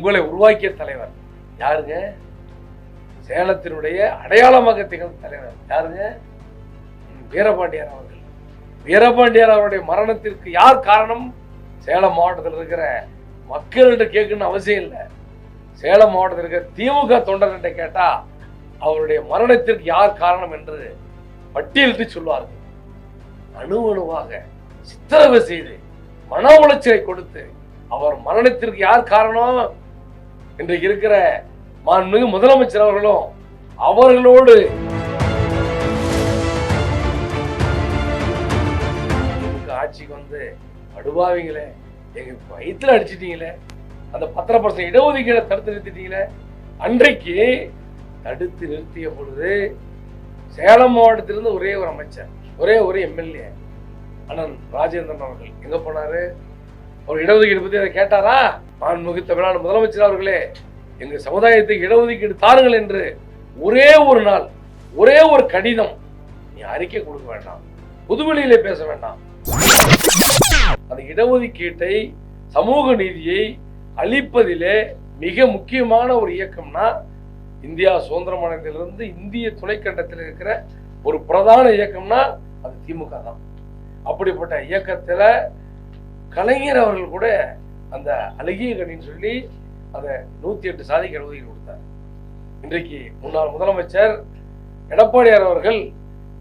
உங்களை உருவாக்கிய தலைவர். யாருங்க? சேலத்தினுடைய அடையாளமாக திகழ்ந்த தலைவர். யாருங்க? வீரபாண்டியார் அவர்கள். வீரபாண்டியார் அவருடைய மரணத்திற்கு யார் காரணம்? சேலம் மாவட்டத்தில் இருக்கிற மக்கள்கிட்ட கேட்கணும்னு அவசியம் இல்லை. சேலம் மாவட்டத்தில் இருக்கிற திமுக தொண்டர்கிட்ட கேட்டால் அவருடைய மரணத்திற்கு யார் காரணம் என்று பட்டியலிட்டு சொல்வார்கள் அணு அணுவாக சித்திரவதை செய்து மன உளைச்சலை கொடுத்து அவர் மரணத்திற்கு யார் காரணம்? இன்றைக்கு இருக்கிற மாண்புமிகு முதலமைச்சர் அவர்களும் அவர்களோடு ஆட்சிக்கு வந்து அடுவாவீங்களே எங்க வயிற்றுல அடிச்சிட்டீங்களே அந்த பத்திர பர்சன்ட் இடஒதுக்கீடை தடுத்து நிறுத்திட்டீங்களே அன்றைக்கு தடுத்து நிறுத்திய பொழுது சேலம் மாவட்டத்திலிருந்து ஒரே ஒரு அமைச்சர் ஒரே ஒரு எம்எல்ஏ அண்ணன் ராஜேந்திரன் அவர்கள் எங்க போனாரு? அவர் இடஒதுக்கீடு பத்தி அதை கேட்டாரா? மாண்புமிகு தமிழ்நாடு முதலமைச்சர் அவர்களே எங்க சமுதாயத்தை இடஒதுக்கீடு தாருங்கள் என்று ஒரே ஒரு நாள் ஒரே ஒரு கடிதம் நீ அறிக்கை கொடுக்க வேண்டாம். புதுவெளியிலே பேச வேண்டாம். அந்த இடஒதுக்கீட்டை சமூக நீதியை அளிப்பதிலே மிக முக்கியமான ஒரு இயக்கம்னா இந்தியா சுதந்திரம் அடைந்ததிலிருந்து இந்திய துணைக்கண்டத்தில் இருக்கிற ஒரு பிரதான இயக்கம்னா அது திமுக தான். அப்படிப்பட்ட இயக்கத்தில் கலைஞர் அவர்கள் கூட அந்த அழகிய கணின்னு சொல்லி அதை நூத்தி எட்டு சாதிக்கு இடஒதுக்கீடு கொடுத்தார். இன்றைக்கு முன்னாள் முதலமைச்சர் எடப்பாடியார் அவர்கள்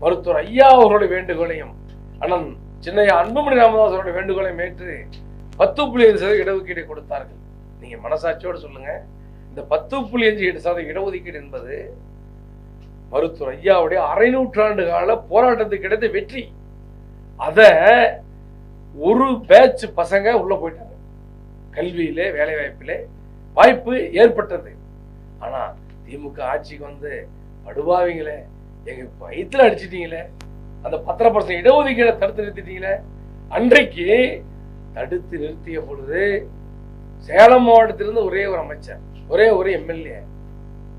மருத்துவர் ஐயா அவர்களுடைய வேண்டுகோளையும் அண்ணன் சின்னையா அன்புமணி ராமதாஸ் அவருடைய வேண்டுகோளையும் ஏற்று பத்து புள்ளி ஐந்து சதவீத இடஒதுக்கீடு கொடுத்தார்கள். நீங்க மனசாட்சியோடு சொல்லுங்க. இந்த பத்து புள்ளி அஞ்சு எட்டு சதவீத இடஒதுக்கீடு என்பது மருத்துவர் ஐயாவுடைய அரை நூற்றாண்டு கால போராட்டத்துக்கு கிடைத்த வெற்றி. அதை ஒரு பேட்ச் பசங்க உள்ள போயிட்டாங்க. கல்வியிலே வேலை வாய்ப்பிலே வாய்ப்பு ஏற்பட்டது. ஆனா திமுக ஆட்சிக்கு வந்து படுபாவீங்களே எங்க வயிற்றுல அடிச்சிட்டீங்களே அந்த பத்திர பர்சன்ட் இடஒதுக்கீடை தடுத்து நிறுத்திட்டீங்களே அன்றைக்கு தடுத்து நிறுத்திய பொழுது சேலம் மாவட்டத்திலிருந்து ஒரே ஒரு அமைச்சர் ஒரே ஒரு எம்எல்ஏ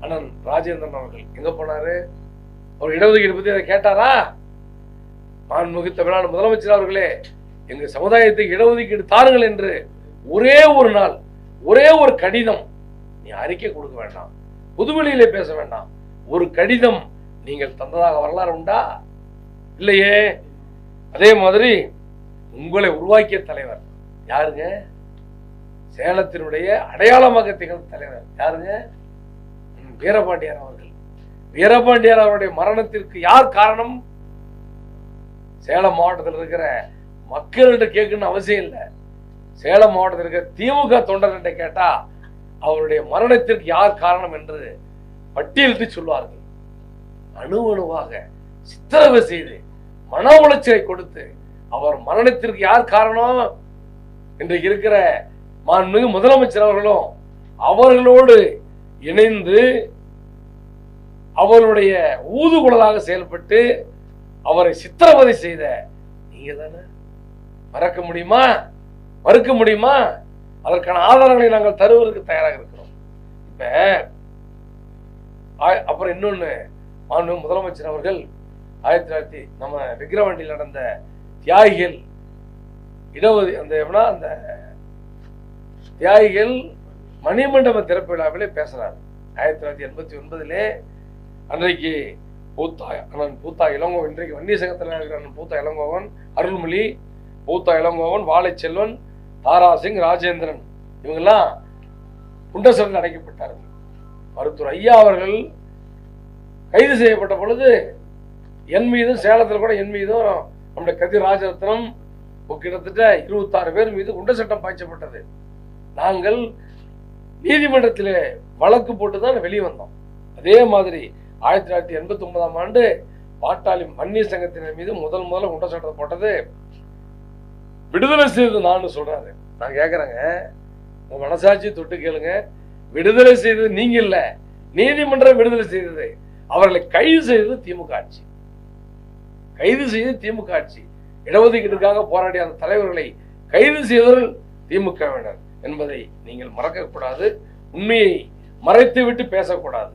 அண்ணன் ராஜேந்திரன் அவர்கள். எங்க போனாரு? அவர் இடஒதுக்கீடு பத்தி அதை கேட்டாரா? மாண்புமிகு தமிழ்நாடு முதலமைச்சர் அவர்களே எங்க சமுதாயத்தை இடஒதுக்கீடு தாருங்கள் என்று ஒரே ஒரு நாள் ஒரே ஒரு கடிதம் நீ அறிக்கை கொடுக்க வேண்டாம். புதுவெளியிலே பேச வேண்டாம். ஒரு கடிதம் நீங்கள் தந்ததாக வரலாறு உண்டா? இல்லையே. அதே மாதிரி உங்களை உருவாக்கிய தலைவர் யாருங்க? சேலத்தினுடைய அடையாளமாக திகழ்ந்த தலைவர் யாருங்க? வீரபாண்டியார் அவர்கள். வீரபாண்டியார் அவருடைய மரணத்திற்கு யார் காரணம்? சேலம் மாவட்டத்தில் இருக்கிற மக்கள்கிட்ட கேட்கணும்னு அவசியம் இல்லை. சேலம் மாவட்டத்தில் இருக்கிற திமுக தொண்டர்கிட்ட கேட்டா அவருடைய மரணத்திற்கு யார் காரணம் என்று பட்டியலிட்டு சொல்வார்கள் அணு அணுவாக சித்திரவதை செய்து மன உளைச்சலை கொடுத்து அவர் மரணத்திற்கு யார் காரணம்? இன்றைக்கு இருக்கிற மாண்புமிகு முதலமைச்சர் அவர்களும் அவர்களோடு இணைந்து அவருடைய ஊதுகுழலாக செயல்பட்டு அவரை சித்திரவதை செய்த நீங்க தானே மறக்க முடியுமா? மறுக்க முடியுமா? அதற்கான ஆதாரங்களை நாங்கள் தருவதற்கு தயாராக இருக்கிறோம். இப்ப அப்புறம் இன்னொன்னு மாண்பு முதலமைச்சர் அவர்கள் ஆயிரத்தி தொள்ளாயிரத்தி நம்ம விக்கிரவாண்டியில் நடந்த தியாகிகள் இடஒது அந்த எப்படின்னா அந்த தியாகிகள் மணிமண்டப திறப்பு விழாவிலே பேசுறாரு. ஆயிரத்தி தொள்ளாயிரத்தி எண்பத்தி ஒன்பதிலே அன்றைக்கு பூத்தா அண்ணன் பூத்தா இளங்கோவன் இன்றைக்கு வன்னிய சங்கத்தில் இருக்கிற அண்ணன் பூத்தா இளங்கோவன் அருள்மொழி பூத்தா இளங்கோவன் வாழைச்செல்வன் தாராசிங் ராஜேந்திரன். இவங்கெல்லாம் குண்டசரன் அடைக்கப்பட்டார்கள். மருத்துவர் ஐயா அவர்கள் கைது செய்யப்பட்ட பொழுது என் மீதும் சேலத்தில் கூட என் மீதும் நம்முடைய கதிர் ராஜரத்னம் கிட்டத்தட்ட இருபத்தாறு பேர் மீது குண்ட சட்டம் பாய்ச்சப்பட்டது. நாங்கள் நீதிமன்றத்திலே வழக்கு போட்டு தான் வெளியே வந்தோம். அதே மாதிரி ஆயிரத்தி தொள்ளாயிரத்தி எண்பத்தி ஒன்பதாம் ஆண்டு பாட்டாளி மன்னிய சங்கத்தினர் மீது முதல் முதல்ல குண்ட சட்டம் போட்டது விடுதலை செய்து நான் சொல்றாரு. நான் கேட்குறேங்க உங்க மனசாட்சி தொட்டு கேளுங்க. விடுதலை செய்தது நீங்க இல்ல. நீதிமன்றம் விடுதலை செய்தது. அவர்களை கைது செய்தது திமுக ஆட்சி. கைது செய்தது திமுக ஆட்சி. இடஒதுக்கீட்டுக்காக போராடிய அந்த தலைவர்களை கைது செய்தவர்கள் திமுகவினர் என்பதை நீங்கள் மறக்கக்கூடாது. உண்மையை மறைத்து விட்டு பேசக்கூடாது.